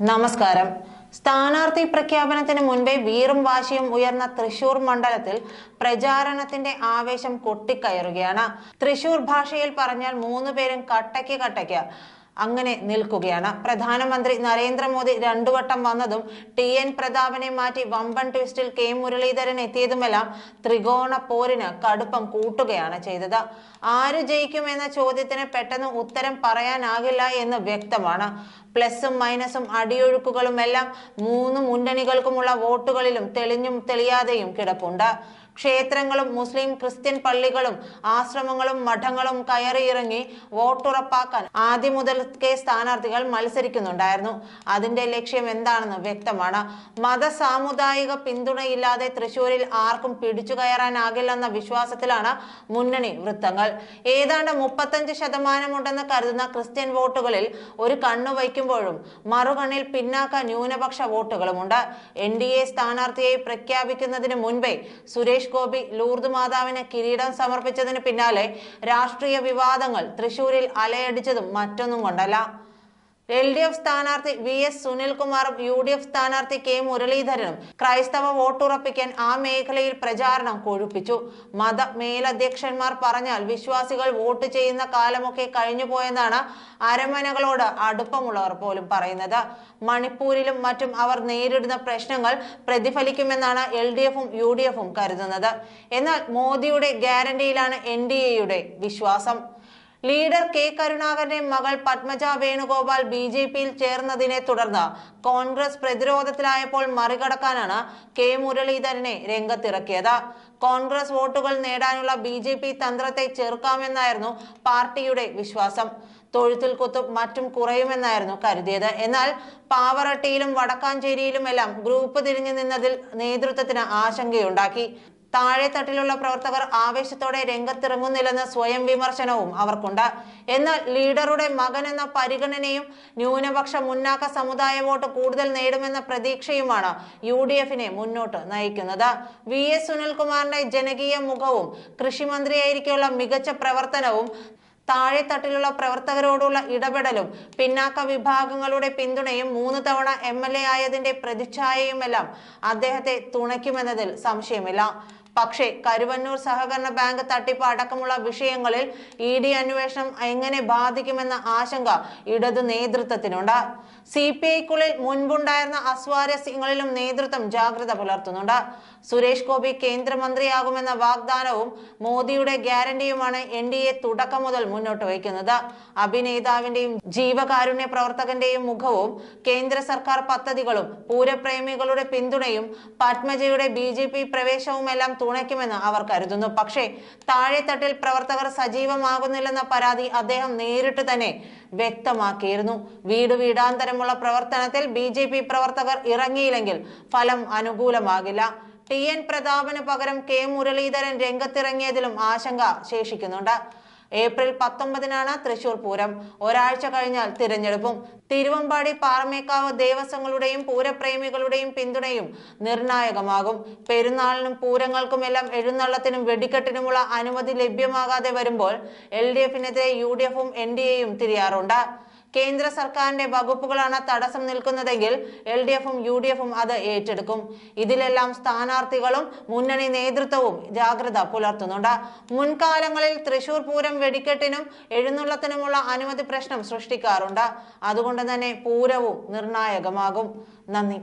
നമസ്കാരം. സ്ഥാനാർത്ഥി പ്രഖ്യാപനത്തിന് മുൻപേ വീറും വാശിയും ഉയർന്ന തൃശൂർ മണ്ഡലത്തിൽ പ്രചാരണത്തിന്റെ ആവേശം കൊട്ടിക്കയറുകയാണ്. തൃശൂർ ഭാഷയിൽ പറഞ്ഞാൽ മൂന്ന് പേരും കട്ടയ്ക്ക് കട്ടയ്ക്ക്. അങ്ങനെ നിൽക്കുകയാണ്. പ്രധാനമന്ത്രി നരേന്ദ്രമോദി രണ്ടു വട്ടം വന്നതും ടി എൻ പ്രതാപനെ മാറ്റി വമ്പൻ ട്വിസ്റ്റിൽ കെ മുരളീധരൻ എത്തിയതുമെല്ലാം ത്രികോണ പോരിന് കടുപ്പം കൂട്ടുകയാണ് ചെയ്തത്. ആര് ജയിക്കുമെന്ന ചോദ്യത്തിന് പെട്ടെന്ന് ഉത്തരം പറയാനാകില്ല എന്ന് വ്യക്തമാണ്. പ്ലസും മൈനസും അടിയൊഴുക്കുകളും എല്ലാം മൂന്ന് മുന്നണികൾക്കുമുള്ള വോട്ടുകളിലും തെളിഞ്ഞും തെളിയാതെയും കിടപ്പുണ്ട്. ക്ഷേത്രങ്ങളും മുസ്ലിം ക്രിസ്ത്യൻ പള്ളികളും ആശ്രമങ്ങളും മഠങ്ങളും കയറിയിറങ്ങി വോട്ടുറപ്പാക്കാൻ ആദ്യം മുതൽക്കേ സ്ഥാനാർത്ഥികൾ മത്സരിക്കുന്നുണ്ടായിരുന്നു. അതിന്റെ ലക്ഷ്യം എന്താണെന്ന് വ്യക്തമാണ്. മത സാമുദായിക പിന്തുണയില്ലാതെ തൃശൂരിൽ ആർക്കും പിടിച്ചു കയറാനാകില്ലെന്ന വിശ്വാസത്തിലാണ് മുന്നണി വൃത്തങ്ങൾ. ഏതാണ്ട് മുപ്പത്തഞ്ച് ശതമാനമുണ്ടെന്ന് കരുതുന്ന ക്രിസ്ത്യൻ വോട്ടുകളിൽ ഒരു കണ്ണു വയ്ക്കുമ്പോഴും മറുകണ്ണിൽ പിന്നാക്ക ന്യൂനപക്ഷ വോട്ടുകളുമുണ്ട്. എൻ ഡി എ സ്ഥാനാർത്ഥിയെ പ്രഖ്യാപിക്കുന്നതിന് മുൻപേ സുരേഷ് ഗോപി ലൂർദ് മാതാവിന് കിരീടം സമർപ്പിച്ചതിന് പിന്നാലെ രാഷ്ട്രീയ വിവാദങ്ങൾ തൃശൂരിൽ അലയടിച്ചതും മറ്റൊന്നും കൊണ്ടല്ല. എൽ ഡി എഫ് സ്ഥാനാർത്ഥി വി എസ് സുനിൽകുമാറും യു ഡി എഫ് സ്ഥാനാർത്ഥി കെ മുരളീധരനും ക്രൈസ്തവ വോട്ടുറപ്പിക്കാൻ ആ മേഖലയിൽ പ്രചാരണം കൊഴുപ്പിച്ചു. മത മേലധ്യക്ഷന്മാർ പറഞ്ഞാൽ വിശ്വാസികൾ വോട്ട് ചെയ്യുന്ന കാലമൊക്കെ കഴിഞ്ഞുപോയെന്നാണ് അരമനകളോട് അടുപ്പമുള്ളവർ പോലും പറയുന്നത്. മണിപ്പൂരിലും മറ്റും അവർ നേരിടുന്ന പ്രശ്നങ്ങൾ പ്രതിഫലിക്കുമെന്നാണ് എൽ ഡി എഫും യു ഡി എഫും കരുതുന്നത്. എന്നാൽ മോദിയുടെ ഗ്യാരണ്ടിയിലാണ് എൻ ഡി എയുടെ വിശ്വാസം. ലീഡർ കെ കരുണാകരന്റെ മകൾ പത്മജ വേണുഗോപാൽ ബി ജെ പിയിൽ ചേർന്നതിനെ തുടർന്ന് കോൺഗ്രസ് പ്രതിരോധത്തിലായപ്പോൾ മറികടക്കാനാണ് കെ മുരളീധരനെ രംഗത്തിറക്കിയത്. കോൺഗ്രസ് വോട്ടുകൾ നേടാനുള്ള ബി ജെ പി തന്ത്രത്തെ ചെറുക്കാമെന്നായിരുന്നു പാർട്ടിയുടെ വിശ്വാസം. തൊഴുത്തിൽ കുത്തും മറ്റും കുറയുമെന്നായിരുന്നു കരുതിയത്. എന്നാൽ പാവറട്ടിയിലും വടക്കാഞ്ചേരിയിലുമെല്ലാം ഗ്രൂപ്പ് തിരിഞ്ഞു നിന്നതിൽ നേതൃത്വത്തിന് ആശങ്കയുണ്ടാക്കി. താഴെത്തട്ടിലുള്ള പ്രവർത്തകർ ആവേശത്തോടെ രംഗത്തിറങ്ങുന്നില്ലെന്ന സ്വയം വിമർശനവും അവർക്കുണ്ട്. എന്നാൽ ലീഡറുടെ മകൻ എന്ന പരിഗണനയും ന്യൂനപക്ഷ മുന്നാക്ക സമുദായ വോട്ട് കൂടുതൽ നേടുമെന്ന പ്രതീക്ഷയുമാണ് യു ഡി എഫിനെ മുന്നോട്ട് നയിക്കുന്നത്. വി എസ് സുനിൽകുമാറിന്റെ ജനകീയ മുഖവും കൃഷിമന്ത്രിയായിരിക്കുള്ള മികച്ച പ്രവർത്തനവും താഴെ തട്ടിലുള്ള പ്രവർത്തകരോടുള്ള ഇടപെടലും പിന്നാക്ക വിഭാഗങ്ങളുടെ പിന്തുണയും മൂന്ന് തവണ എം എൽ എ ആയതിന്റെ പ്രതിച്ഛായയുമെല്ലാം അദ്ദേഹത്തെ തുണയ്ക്കുമെന്നതിൽ സംശയമില്ല. പക്ഷേ കരുവന്നൂർ സഹകരണ ബാങ്ക് തട്ടിപ്പ് അടക്കമുള്ള വിഷയങ്ങളിൽ ഇ ഡി അന്വേഷണം എങ്ങനെ ബാധിക്കുമെന്ന ആശങ്ക ഇടതു നേതൃത്വത്തിനുണ്ട്. സി പി ഐക്കുള്ളിൽ മുൻപുണ്ടായിരുന്ന അസ്വാരസ്യങ്ങളിലും നേതൃത്വം ജാഗ്രത പുലർത്തുന്നുണ്ട്. സുരേഷ് ഗോപി കേന്ദ്രമന്ത്രിയാകുമെന്ന വാഗ്ദാനവും മോദിയുടെ ഗ്യാരണ്ടിയുമാണ് എൻ ഡി എ തുടക്കം മുതൽ മുന്നോട്ട് വയ്ക്കുന്നത്. അഭിനേതാവിന്റെയും ജീവകാരുണ്യ പ്രവർത്തകന്റെയും മുഖവും കേന്ദ്ര സർക്കാർ പദ്ധതികളും പൂരപ്രേമികളുടെ പിന്തുണയും പത്മജയുടെ ബി ജെ പി പ്രവേശവുമെല്ലാം തുണയ്ക്കുമെന്ന് അവർ കരുതുന്നു. പക്ഷേ താഴെത്തട്ടിൽ പ്രവർത്തകർ സജീവമാകുന്നില്ലെന്ന പരാതി അദ്ദേഹം നേരിട്ട് തന്നെ വ്യക്തമാക്കിയിരുന്നു. വീട് വീടാന്തരമുള്ള പ്രവർത്തനത്തിൽ ബി പ്രവർത്തകർ ഇറങ്ങിയില്ലെങ്കിൽ ഫലം അനുകൂലമാകില്ല. ടി എൻ പ്രതാപന് പകരം കെ മുരളീധരൻ രംഗത്തിറങ്ങിയതിലും ആശങ്ക ശേഷിക്കുന്നുണ്ട്. ഏപ്രിൽ പത്തൊമ്പതിനാണ് തൃശൂർ പൂരം. ഒരാഴ്ച കഴിഞ്ഞാൽ തിരഞ്ഞെടുപ്പും. തിരുവമ്പാടി പാറമേക്കാവ് ദേവസ്വങ്ങളുടെയും പൂരപ്രേമികളുടെയും പിന്തുണയും നിർണായകമാകും. പെരുന്നാളിനും പൂരങ്ങൾക്കും എല്ലാം എഴുന്നള്ളത്തിനും വെടിക്കെട്ടിനുമുള്ള അനുമതി ലഭ്യമാകാതെ വരുമ്പോൾ എൽ ഡി എഫിനെതിരെ യു ഡി എഫും എൻ ഡി എയും തിരിയാറുണ്ട്. കേന്ദ്ര സർക്കാരിന്റെ വകുപ്പുകളാണ് തടസ്സം നിൽക്കുന്നതെങ്കിൽ എൽ ഡി എഫും യു ഡി എഫും അത് ഏറ്റെടുക്കും. ഇതിലെല്ലാം സ്ഥാനാർത്ഥികളും മുന്നണി നേതൃത്വവും ജാഗ്രത പുലർത്തുന്നുണ്ട്. മുൻകാലങ്ങളിൽ തൃശൂർ പൂരം വെടിക്കെട്ടിനും എഴുന്നള്ളത്തിനുമുള്ള അനുമതി പ്രശ്നം സൃഷ്ടിക്കാറുണ്ട്. അതുകൊണ്ട് തന്നെ പൂരവും നിർണായകമാകും. നന്ദി.